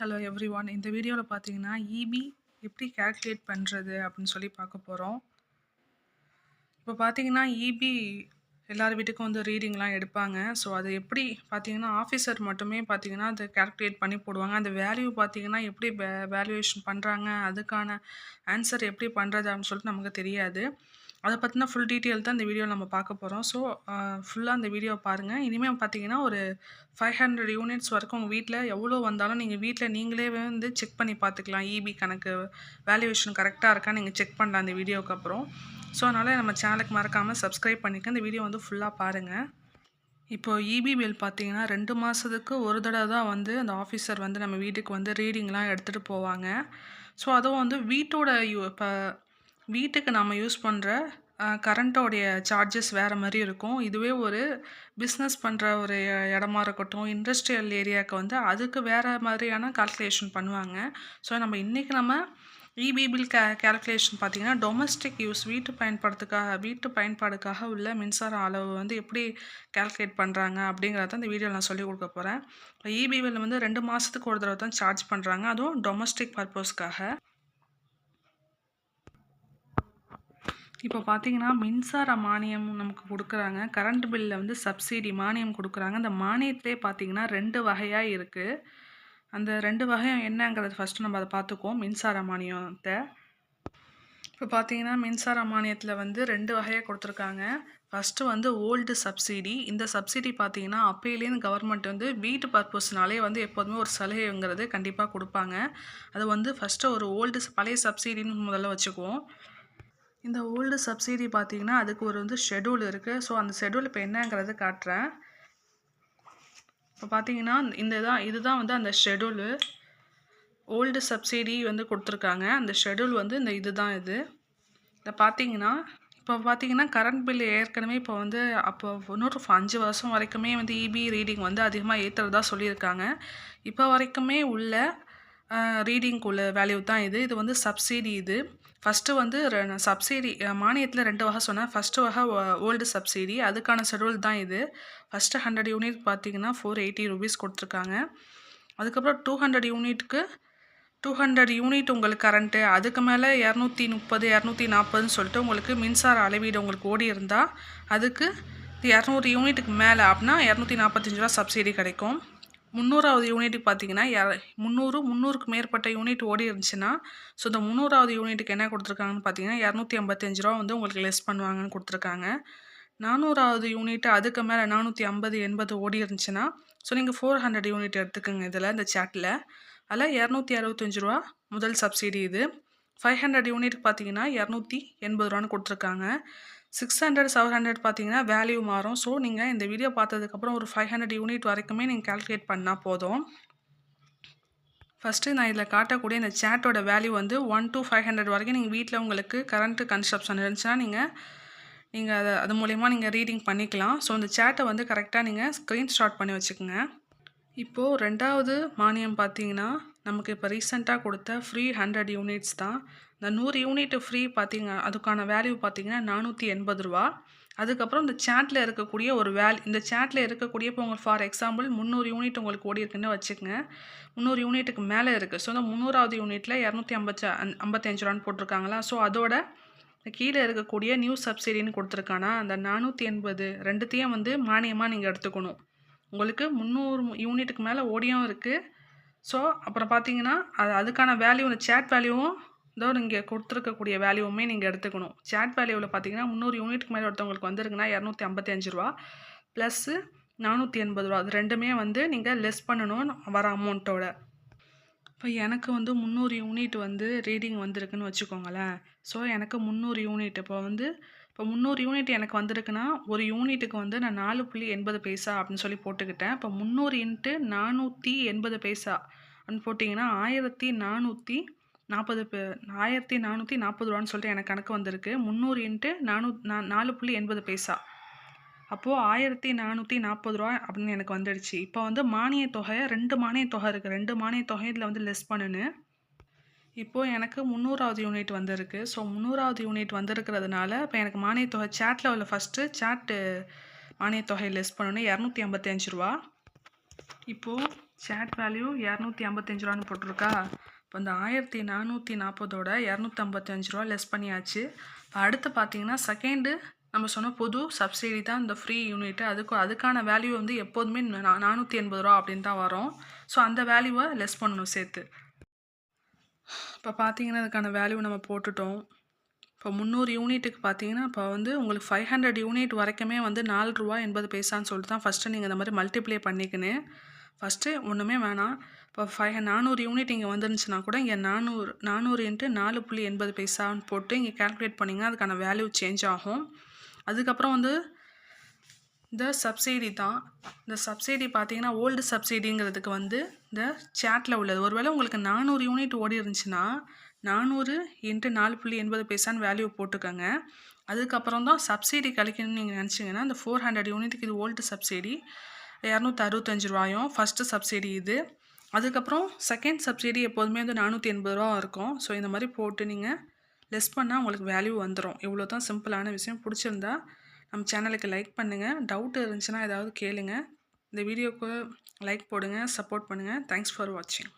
Hello every one இந்த வீடியோவில் பார்த்தீங்கன்னா இபி எப்படி கேல்குலேட் பண்ணுறது அப்படின்னு சொல்லி பார்க்க போகிறோம் இப்போ பார்த்தீங்கன்னா இபி எல்லார் வீட்டுக்கும் வந்து ரீடிங்லாம் எடுப்பாங்க. ஸோ அது எப்படி பார்த்தீங்கன்னா ஆஃபீஸர் மட்டுமே பார்த்தீங்கன்னா அதை கேல்குலேட் பண்ணி போடுவாங்க. அந்த வேல்யூ பார்த்தீங்கன்னா எப்படி வே வேல்யூவேஷன் பண்ணுறாங்க அதுக்கான ஆன்சர் எப்படி பண்ணுறது அப்படின்னு சொல்லிட்டு நமக்கு தெரியாது. அதை பற்றின ஃபுல் டீட்டெயில் தான் இந்த வீடியோ நம்ம பார்க்க போகிறோம் ஸோ ஃபுல்லாக அந்த வீடியோ பாருங்கள் இனிமேல் பார்த்தீங்கன்னா ஒரு ஃபைவ் ஹண்ட்ரட் யூனிட்ஸ் வரைக்கும் உங்கள் வீட்டில் எவ்வளோ வந்தாலும் நீங்கள் வீட்டில் நீங்களே வந்து செக் பண்ணி பார்த்துக்கலாம் இபி கணக்கு வேல்யூவேஷன் கரெக்டாக இருக்கா நீங்கள் செக் பண்ணலாம் அந்த வீடியோக்கு அப்புறம். ஸோ அதனால் நம்ம சேனலுக்கு மறக்காமல் சப்ஸ்கிரைப் பண்ணிக்க இந்த வீடியோ வந்து ஃபுல்லாக பாருங்கள் இப்போது இபி பில் பார்த்தீங்கன்னா ரெண்டு மாதத்துக்கு ஒரு தடவை தான் வந்து அந்த ஆஃபீஸர் வந்து நம்ம வீட்டுக்கு வந்து ரீடிங்லாம் எடுத்துகிட்டு போவாங்க. ஸோ அதுவும் வந்து வீட்டோட யூ இப்போ வீட்டுக்கு நம்ம யூஸ் பண்ணுற கரண்ட்டோடைய சார்ஜஸ் வேறு மாதிரி இருக்கும். இதுவே ஒரு பிஸ்னஸ் பண்ணுற ஒரு இடமா இருக்கட்டும் இண்டஸ்ட்ரியல் ஏரியாவுக்கு வந்து அதுக்கு வேறு மாதிரியான கால்குலேஷன் பண்ணுவாங்க. ஸோ நம்ம இன்றைக்கி நம்ம இபி பில் கே கேல்குலேஷன் பார்த்தீங்கன்னா டொமஸ்டிக் யூஸ் வீட்டு பயன்பாடுறதுக்காக வீட்டு பயன்பாடுக்காக உள்ள மின்சார அளவு வந்து எப்படி கால்குலேட் பண்ணுறாங்க அப்படிங்கிறத இந்த வீடியோவில் நான் சொல்லிக் கொடுக்க போகிறேன் இபி பில் வந்து ரெண்டு மாதத்துக்கு ஒரு தடவை தான் சார்ஜ் பண்ணுறாங்க அதுவும் டொமஸ்டிக் பர்பஸ்க்காக இப்போ பார்த்தீங்கன்னா மின்சார மானியம் நமக்கு கொடுக்குறாங்க. கரண்ட் பில்லில் வந்து சப்சிடி மானியம் கொடுக்குறாங்க. அந்த மானியத்திலே பார்த்தீங்கன்னா ரெண்டு வகையாக இருக்குது அந்த ரெண்டு வகையும் என்னங்கிறது ஃபஸ்ட்டு நம்ம அதை பார்த்துக்குவோம். மின்சார மானியத்தை. இப்போ பார்த்தீங்கன்னா மின்சார மானியத்தில் வந்து ரெண்டு வகையாக கொடுத்துருக்காங்க. ஃபஸ்ட்டு வந்து ஓல்டு சப்சிடி இந்த சப்சிடி பார்த்தீங்கன்னா அப்போயிலேருந்து கவர்மெண்ட் வந்து வீட்டு பர்பஸ்னாலே வந்து எப்போதுமே ஒரு சலுகைங்கிறது கண்டிப்பாக கொடுப்பாங்க. அது வந்து ஃபஸ்ட்டு ஒரு ஓல்டு பழைய சப்சிடின்னு முதல்ல வச்சுக்குவோம். இந்த ஓல்டு சப்சிடி பார்த்தீங்கன்னா அதுக்கு ஒரு வந்து ஷெடியூல் இருக்குது ஸோ அந்த ஷெடியூல் இப்போ என்னங்கிறத காட்டுறேன். இப்போ பார்த்தீங்கன்னா இந்த இதான் இதுதான் வந்து அந்த ஷெடியூலு ஓல்டு சப்சிடி வந்து கொடுத்துருக்காங்க. அந்த ஷெடியூல் வந்து இந்த இதுதான் இது. இதை பார்த்தீங்கன்னா இப்போ பார்த்தீங்கன்னா கரண்ட் பில் ஏற்கனவே இப்போ வந்து அப்போ இன்னொரு அஞ்சு வருஷம் வரைக்குமே வந்து இபி ரீடிங் வந்து அதிகமாக ஏற்றுறதா சொல்லியிருக்காங்க. இப்போ வரைக்குமே உள்ள ரீடிங்குள்ள வேல்யூ தான் இது. இது வந்து சப்சிடி இது. ஃபஸ்ட்டு வந்து சப்சிடி மானியத்தில் ரெண்டு வகை சொன்னேன். ஃபஸ்ட்டு வகை ஓல்டு சப்சிடி அதுக்கான ஷெடியூல் தான் இது. ஃபஸ்ட்டு ஹண்ட்ரட் யூனிட் பார்த்தீங்கன்னா ஃபோர் எயிட்டி ருபீஸ் கொடுத்துருக்காங்க. அதுக்கப்புறம் டூ ஹண்ட்ரட் யூனிட்க்கு டூ ஹண்ட்ரட் யூனிட் உங்களுக்கு கரண்ட்டு அதுக்கு மேலே இரநூத்தி முப்பது இரநூத்தி நாற்பதுன்னு சொல்லிட்டு உங்களுக்கு மின்சார அளவீடு உங்களுக்கு ஓடி இருந்தால் அதுக்கு இரநூறு யூனிட்டுக்கு மேலே அப்படின்னா இரநூத்தி நாற்பத்தஞ்சு ரூபா சப்சிடி கிடைக்கும். முந்நூறாவது யூனிட்டுக்கு பார்த்தீங்கன்னா எர- முந்நூறு முந்நூறுக்கு மேற்பட்ட யூனிட் ஓடி இருந்துச்சுன்னா ஸோ இந்த முந்நூறாவது யூனிட்டுக்கு என்ன கொடுத்துருக்காங்கன்னு பார்த்தீங்கன்னா இரநூத்தி ஐம்பத்தஞ்சு ரூபா வந்து உங்களுக்கு லெஸ் பண்ணுவாங்கன்னு கொடுத்துருக்காங்க. நானூறாவது யூனிட் அதுக்கு மேலே நானூற்றி ஐம்பது எண்பது ஓடி இருந்துச்சுன்னா ஸோ நீங்கள் ஃபோர் ஹண்ட்ரட் யூனிட் எடுத்துக்கோங்க இதில் இந்த சேட்டில் அதில் இரநூத்தி அறுபத்தஞ்சு ரூபா முதல் சப்சிடி இது. ஃபைவ் ஹண்ட்ரட் யூனிட் பார்த்தீங்கன்னா இரநூத்தி எண்பது ரூபான்னு கொடுத்துருக்காங்க. சிக்ஸ் ஹண்ட்ரட் செவன் ஹண்ட்ரட் பார்த்தீங்கன்னா வேல்யூ மாறும். ஸோ நீங்கள் இந்த வீடியோ பார்த்ததுக்கப்புறம் ஒரு ஃபைவ் ஹண்ட்ரட் யூனிட் வரைக்குமே நீங்கள் கால்குலேட் பண்ணால் போதும். ஃபஸ்ட்டு நான் இதில் காட்டக்கூடிய இந்த சேட்டோட வேல்யூ வந்து ஒன் டூ ஃபைவ் ஹண்ட்ரட் வரைக்கும் நீங்கள் வீட்டில் உங்களுக்கு கரண்ட்டு கன்ஸ்ட்ரப்ஷன் இருந்துச்சுன்னா நீங்கள் நீங்கள் அதை அது மூலயமா நீங்கள் ரீடிங் பண்ணிக்கலாம். ஸோ இந்த சேட்டை வந்து கரெக்டாக நீங்கள் ஸ்க்ரீன்ஷாட் பண்ணி வச்சுக்கோங்க. இப்போது ரெண்டாவது மானியம் பார்த்தீங்கன்னா நமக்கு இப்போ ரீசெண்டாக கொடுத்த ஃப்ரீ ஹண்ட்ரட் யூனிட்ஸ் தான். இந்த நூறு யூனிட் ஃப்ரீ பார்த்தீங்க அதுக்கான வேல்யூ பார்த்தீங்கன்னா நானூற்றி எண்பது ரூபா. அதுக்கப்புறம் இந்த சேட்டில் இருக்கக்கூடிய ஒரு வேல் இந்த சேட்டில் இருக்கக்கூடிய இப்போ உங்களுக்கு ஃபார் எக்ஸாம்பிள் முந்நூறு யூனிட் உங்களுக்கு ஓடி இருக்குன்னு வச்சுக்கோங்க. முந்நூறு யூனிட்டுக்கு மேலே இருக்குது ஸோ இந்த முந்நூறாவது யூனிட்டில் இரநூத்தி ஐம்பத்தி ஐம்பத்தஞ்சு ரூபான்னு போட்டிருக்காங்களா? ஸோ அதோட கீழே இருக்கக்கூடிய நியூ சப்சிடின்னு கொடுத்துருக்கானா? அந்த நானூற்றி எண்பது ரெண்டுத்தையும் வந்து மானியமாக நீங்கள் எடுத்துக்கணும். உங்களுக்கு முந்நூறு யூனிட்டுக்கு மேலே ஓடியும் இருக்குது ஸோ அப்புறம் பார்த்தீங்கன்னா அது அதுக்கான வேல்யூ இந்த சேட் வேல்யூவும் இதோ இங்கே கொடுத்துருக்கக்கூடிய வேல்யூவுமே நீங்கள் எடுத்துக்கணும். சேட் வேல்யூவில் பார்த்தீங்கன்னா முந்நூறு யூனிட்டுக்கு மேலே ஒருத்தவங்களுக்கு வந்துருக்குன்னா இரநூத்தி ஐம்பத்தி அஞ்சு ரூபா ப்ளஸ்ஸு நானூற்றி எண்பது ரூபா. அது ரெண்டுமே வந்து நீங்கள் லெஸ் பண்ணணும் வர அமௌண்ட்டோட இப்போ எனக்கு வந்து முந்நூறு யூனிட் வந்து ரீடிங் வந்திருக்குன்னு வச்சுக்கோங்களேன். ஸோ எனக்கு முந்நூறு யூனிட் இப்போ வந்து இப்போ முந்நூறு யூனிட் எனக்கு வந்திருக்குன்னா ஒரு யூனிட்டுக்கு வந்து நான் நாலு புள்ளி எண்பது பைசா அப்படின்னு சொல்லி போட்டுக்கிட்டேன். இப்போ முந்நூறு இன்ட்டு நானூற்றி எண்பது பைசா. அப்படின்னு போட்டிங்கன்னா ஆயிரத்தி நானூற்றி நாற்பது ஆயிரத்தி நானூற்றி நாற்பது ரூபான்னு சொல்லிட்டு எனக்கு கணக்கு வந்திருக்கு. முந்நூறு இன்ட்டு நானூ நா- நாலு புள்ளி எண்பது பைசா. அப்போது ஆயிரத்தி நானூற்றி நாற்பது ரூபா அப்படின்னு எனக்கு வந்துடுச்சு. இப்போ வந்து மானிய தொகை ரெண்டு மானிய தொகை இருக்குது ரெண்டு மானிய தொகை இதில் வந்து லெஸ் பண்ணுன்னு. இப்போது எனக்கு முந்நூறாவது யூனிட் வந்திருக்கு. ஸோ முந்நூறாவது யூனிட் வந்திருக்கிறதுனால இப்போ எனக்கு மானிய தொகை சேட்டில் உள்ள ஃபஸ்ட்டு சேட்டு மானிய தொகை லெஸ் பண்ணணும். இரநூத்தி ஐம்பத்தஞ்சு ரூபா. இப்போது சேட் வேல்யூ இரநூத்தி ஐம்பத்தஞ்சு ரூபான்னு போட்டிருக்கா. இப்போ இந்த ஆயிரத்தி நானூற்றி நாற்பதோட இரநூத்தம்பத்தஞ்சு ரூபா லெஸ் பண்ணியாச்சு. இப்போ அடுத்து பார்த்தீங்கன்னா செகண்டு நம்ம சொன்ன புது சப்சிடி தான் இந்த ஃப்ரீ யூனிட்டு அதுக்கு அதுக்கான வேல்யூ வந்து எப்போதுமே நா நானூற்றி எண்பது ரூபா அப்படின்னு தான் வரும். ஸோ அந்த வேல்யூவை லெஸ் பண்ணணும் சேர்த்து. இப்போ பார்த்தீங்கன்னா அதுக்கான வேல்யூ நம்ம போட்டுட்டோம். இப்போ முந்நூறு யூனிட்டுக்கு பார்த்தீங்கன்னா இப்போ வந்து உங்களுக்கு ஃபைவ் ஹண்ட்ரட் யூனிட் வரைக்குமே வந்து நாலு ரூபா எண்பது பைசான்னு சொல்லிட்டு தான் ஃபஸ்ட்டு நீங்கள் இந்த மாதிரி மல்டிப்ளை பண்ணிக்கணும். ஃபஸ்ட்டு ஒன்றுமே வேணாம். இப்போ ஃபைவ் நானூறு யூனிட் இங்கே வந்துருந்துச்சுன்னா கூட இங்கே நானூறு நானூறு இன்ட்டு நாலு புள்ளி எண்பது பைசான்னு போட்டு இங்கே கேல்குலேட் பண்ணிங்கன்னா அதுக்கான வேல்யூ சேஞ்ச் ஆகும். அதுக்கப்புறம் வந்து இந்த சப்சிடி தான். இந்த சப்சிடி பார்த்தீங்கன்னா ஓல்டு சப்சிடிங்கிறதுக்கு வந்து இந்த சேட்டில் உள்ளது. ஒருவேளை உங்களுக்கு நானூறு யூனிட் ஓடி இருந்துச்சுன்னா நானூறு இன்ட்டு நாலு புள்ளி எண்பது பைசான்னு வேல்யூ போட்டுக்கோங்க. அதுக்கப்புறம் தான் சப்சிடி கழிக்கணும்னு நீங்கள் நினச்சிங்கன்னா இந்த ஃபோர் ஹண்ட்ரட் யூனிட்டுக்கு இது ஓல்டு சப்சிடி இரநூத்தி அறுபத்தஞ்சு ரூபாயும் ஃபஸ்ட்டு சப்சிடி இது. அதுக்கப்புறம் செகண்ட் சப்சிடி எப்போதுமே வந்து நானூற்றி எண்பது ரூபா இருக்கும். ஸோ இந்த மாதிரி போட்டு நீங்கள் லெஸ் பண்ணால் உங்களுக்கு வேல்யூ வந்துடும் இவ்வளோ தான் சிம்பிளான விஷயம். பிடிச்சிருந்தா நம்ம சேனலுக்கு லைக் பண்ணுங்கள் டவுட் இருந்துச்சுன்னா ஏதாவது கேளுங்க. இந்த வீடியோவுக்கு லைக் போடுங்க சப்போர்ட் பண்ணுங்கள் தேங்க்ஸ் ஃபார் வாட்சிங்